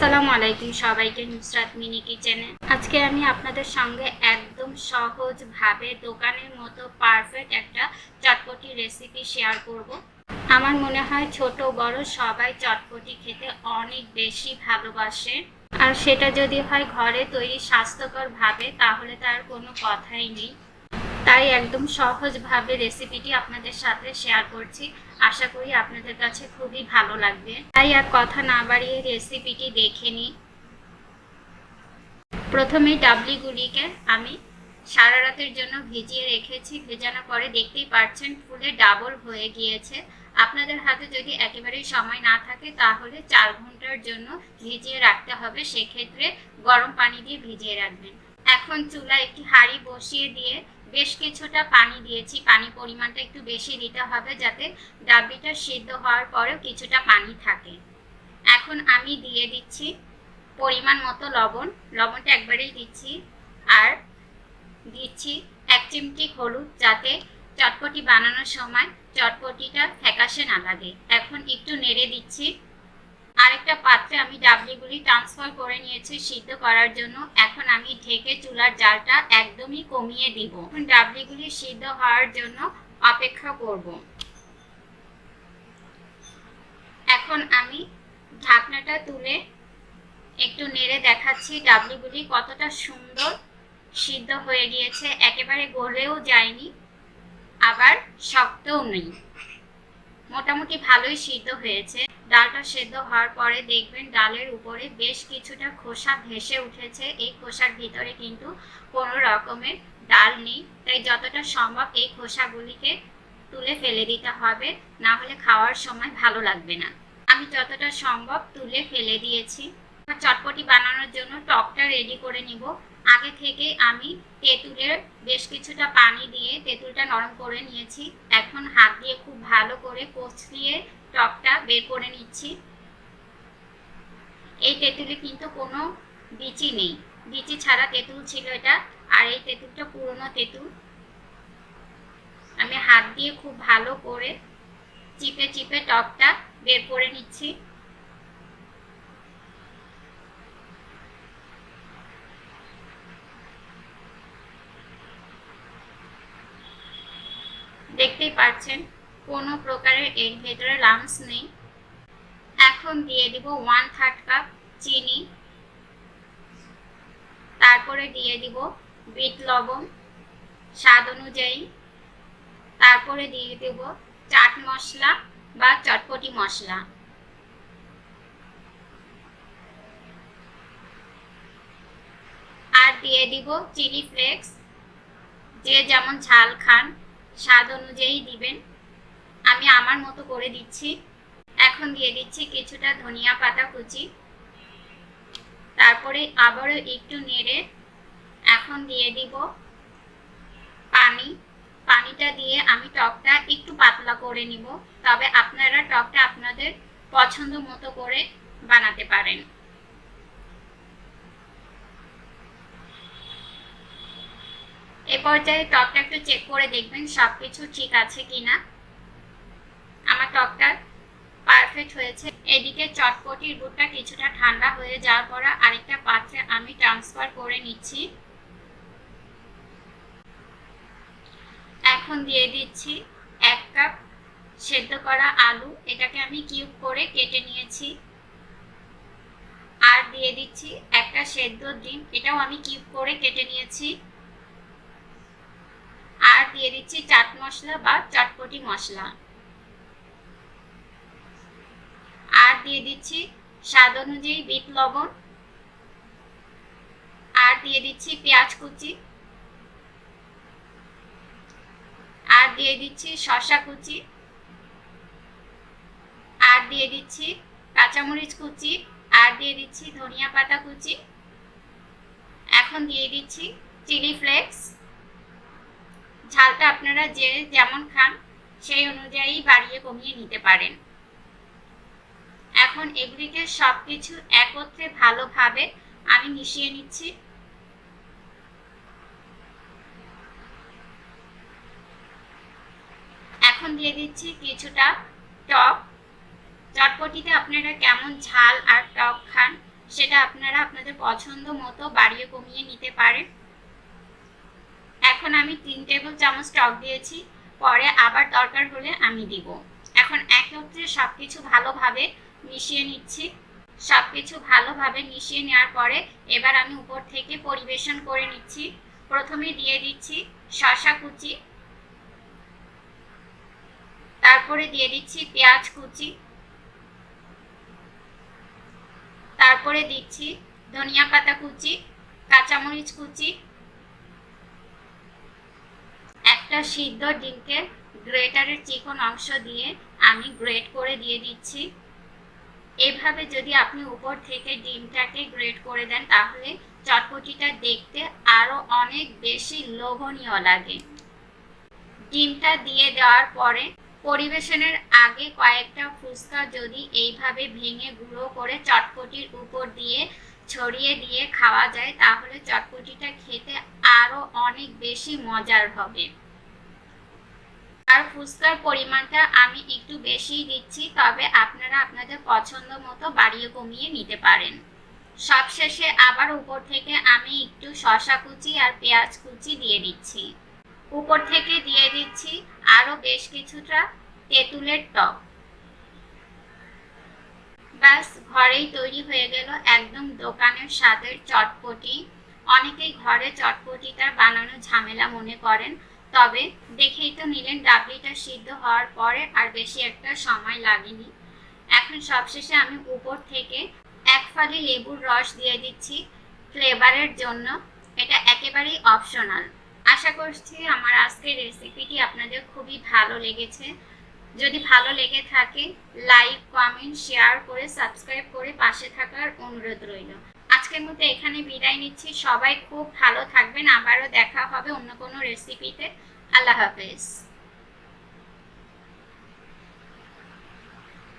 আসসালামু আলাইকুম সবাইকে নুসরাত মিনি কিচেনে। আজকে আমি আপনাদের সঙ্গে একদম সহজভাবে দোকানের মতো পারফেক্ট একটা চটপটি রেসিপি শেয়ার করব। আমার মনে হয় ছোট বড় সবাই চটপটি খেতে অনেক বেশি ভালোবাসে। আর সেটা যদি হয় ঘরে তৈরি স্বাস্থ্যকরভাবে, তাহলে তার কোনো কথাই নেই। তাই একদম সহজভাবে রেসিপিটি আপনাদের সাথে শেয়ার করছি। আশা করি আপনাদের কাছে খুবই ভালো লাগবে। তাই আর কথা না বাড়িয়ে রেসিপিটি দেখে নিই। প্রথমে ডাবলিগুলিকে আমি সারা রাতের জন্য ভিজিয়ে রেখেছি। ভেজানোর পরে দেখতেই পাচ্ছেন ফুলে ডাবল হয়ে গিয়েছে। আপনাদের হাতে যদি একেবারেই সময় না থাকে, তাহলে চার ঘণ্টার জন্য ভিজিয়ে রাখতে হবে। সেক্ষেত্রে গরম পানি দিয়ে ভিজিয়ে রাখবেন। এখন চুলা একটি হাঁড়ি বসিয়ে দিয়ে বেশ কিছুটা পানি দিয়েছি। পানি পরিমাণটা একটু বেশি দিতে হবে যাতে ডাব্বিটা সিদ্ধ হওয়ার পরেও কিছুটা পানি থাকে। এখন আমি দিয়ে দিচ্ছি পরিমাণ মতো লবণ। লবণটা একবারেই দিচ্ছি আর দিচ্ছি এক চিমটি হলুদ যাতে চটপটি বানানোর সময় চটপটিটা ফ্যাকাশে না লাগে। এখন একটু নেড়ে দিচ্ছি। আরেকটা পাত্রে আমি ডাবলিগুলি ট্রান্সফার করে নিয়েছি সিদ্ধ করার জন্য। এখন আমি ঢেকে চুলার জালটা একদমই কমিয়ে দিব। এখন ডাবলিগুলি সিদ্ধ হওয়ার জন্য অপেক্ষা করব। এখন আমি ঢাকনাটা তুলে একটু নেড়ে দেখাচ্ছি ডাবলিগুলি কতটা সুন্দর সিদ্ধ হয়ে গিয়েছে। একেবারে গলেও যায়নি, আবার শক্তও নেই। মোটামুটি ভালোই সিদ্ধ হয়েছে। ডালটা সেদ্ধ হওয়ার পরে দেখবেন ডালের উপরে বেশ কিছুটা খোসা ভেসে উঠেছে। এই খোসার ভিতরে কিন্তু কোনো রকমের ডাল নেই। তাই যতটা সম্ভব এই খোসাগুলিকে তুলে ফেলে দিতে হবে। না হলে খাওয়ার সময় ভালো লাগবে না। আমি যতটা সম্ভব তুলে ফেলে দিয়েছি। চটপটি বানানোর জন্য টকটা রেডি করে নিব। আগে থেকে আমি তেঁতুলের বেশ কিছুটা পানি দিয়ে তেঁতুলটা নরম করে নিয়েছি। এখন হাত দিয়ে খুব ভালো করে কচলিয়ে টকটা বের করে নিচ্ছি। এই তেঁতুলে কিন্তু কোনো বিচি নেই। বিচি ছাড়া তেঁতুল ছিল এটা। আর এই তেঁতুলটা পুরনো তেঁতুল। আমি হাত দিয়ে খুব ভালো করে চিপে চিপে টকটা বের করে নিচ্ছি। দেখতেই পাচ্ছেন কোনো প্রকারের এর ভেতরে লামস নেই। এখন দিয়ে দিব ওয়ান থার্ড কাপ চিনি। তারপরে দিয়ে দিব বিট লবণ স্বাদ অনুযায়ী। তারপরে দিয়ে দেব চাট মশলা বা চটপটি মশলা। আর দিয়ে দিব চিলি ফ্লেক্স। যে যেমন ঝাল খান, স্বাদ অনুযায়ী দিবেন। আমি আমার মতো করে দিচ্ছি। এখন দিয়ে দিচ্ছি কিছুটা ধনিয়া পাতা কুচি। তারপরে আবারও একটু নেড়ে এখন দিয়ে দিব পানি। পানিটা দিয়ে আমি টকটা একটু পাতলা করে নিব। তবে আপনারা টকটা আপনাদের পছন্দ মতো করে বানাতে পারেন। এ পর্যায়ে টকটা একটু চেক করে দেখবেন সব কিছু ঠিক আছে কিনা। আমার টকটা পারফেক্ট হয়েছে। এদিকে চটপটির দুধটা কিছুটা ঠান্ডা হয়ে যাওয়ার পর আরেকটা পাত্রে আমি ট্রান্সফার করে নিচ্ছি। এখন দিয়ে দিচ্ছি এক কাপ সেদ্ধ করা আলু। এটাকে আমি কিউব করে কেটে নিয়েছি। আর দিয়ে দিচ্ছি একটা সেদ্ধ ডিম। এটাও আমি কিউব করে কেটে নিয়েছি। আর দিয়ে দিচ্ছি চাট মশলা বা চটপটি মশলা আর দিয়ে দিচ্ছি। স্বাদ অনুযায়ী বিট, লবণ। আর দিয়ে দিচ্ছি পেঁয়াজ কুচি। আর দিয়ে দিচ্ছি শসা কুচি। আর দিয়ে দিচ্ছি কাঁচামরিচ কুচি। আর দিয়ে দিচ্ছি ধনিয়া পাতা কুচি। এখন দিয়ে দিচ্ছি চিলি ফ্লেক্স। ঝালটা আপনারা যে যেমন খান, সেই অনুযায়ী বাড়িয়ে কমিয়ে নিতে পারেন। এখন এগুলিকে সব কিছু একত্রে ভালোভাবে আমি মিশিয়ে নিচ্ছি। এখন দিয়ে দিচ্ছি কিছুটা টক। চটপটিতে আপনারা কেমন ঝাল আর টক খান, সেটা আপনারা আপনাদের পছন্দ মতো বাড়িয়ে কমিয়ে নিতে পারেন। এখন আমি তিন টেবিল চামচ টক দিয়েছি, পরে আবার দরকার হলে আমি দিব। এখন একত্রে সব কিছু ভালোভাবে মিশিয়ে নিচ্ছি। সব কিছু ভালোভাবে মিশিয়ে নেওয়ার পরে এবার আমি উপর থেকে পরিবেশন করে নিচ্ছি। প্রথমে দিয়ে দিচ্ছি শসা কুচি। তারপরে দিয়ে দিচ্ছি পেঁয়াজ কুচি। তারপরে দিচ্ছি ধনিয়া পাতা কুচি, কাঁচামরিচ কুচি। একটা সিদ্ধ ডিমকে গ্রেটারের চিকন অংশ দিয়ে আমি গ্রেট করে দিয়ে দিচ্ছি। এভাবে যদি আপনি উপর থেকে ডিমটাকে গ্রেট করে দেন, তাহলে চটপটিটা দেখতে আরও অনেক বেশি লোভনীয় লাগে। ডিমটা দিয়ে দেওয়ার পরে পরিবেশনের আগে কয়েকটা ফুচকা যদি এইভাবে ভেঙে গুঁড়ো করে চটপটির উপর দিয়ে ছড়িয়ে দিয়ে খাওয়া যায়, তাহলে চটপটিটা খেতে আরও অনেক বেশি মজার হবে। আর ফুচকার পরিমাণটা আমি একটু বেশিই দিচ্ছি, তবে আপনারা আপনাদের পছন্দ মতো বাড়িয়ে কমিয়ে নিতে পারেন। সবশেষে আবার উপর থেকে আমি একটু শসা কুচি আর পেঁয়াজ কুচি দিয়ে দিচ্ছি। উপর থেকে দিয়ে দিচ্ছি আরও বেশ কিছুটা তেঁতুলের টক। ব্যাস, ঘরেই তৈরি হয়ে গেল একদম দোকানের স্বাদের চটপটি। অনেকেই ঘরে চটপটিটা বানানো ঝামেলা মনে করেন তবে দেখেই তো নিলেন ডাবলিটা সিদ্ধ হওয়ার পরে আর বেশি একটা সময় লাগেনি। এখন সবশেষে আমি উপর থেকে এক ফালি লেবুর রস দিয়ে দিচ্ছি ফ্লেভারের জন্য। এটা একেবারেই অপশনাল। আশা করছি আমার আজকের রেসিপিটি আপনাদের খুবই ভালো লেগেছে। যদি ভালো লেগে থাকে, লাইক, কমেন্ট, শেয়ার করে সাবস্ক্রাইব করে পাশে থাকার অনুরোধ রইল। আজকের মতো এখানে বিদায় নিচ্ছি। সবাই খুব ভালো থাকবেন। আবারও দেখা হবে অন্য কোনো রেসিপিতে আল্লাহ হাফেজ।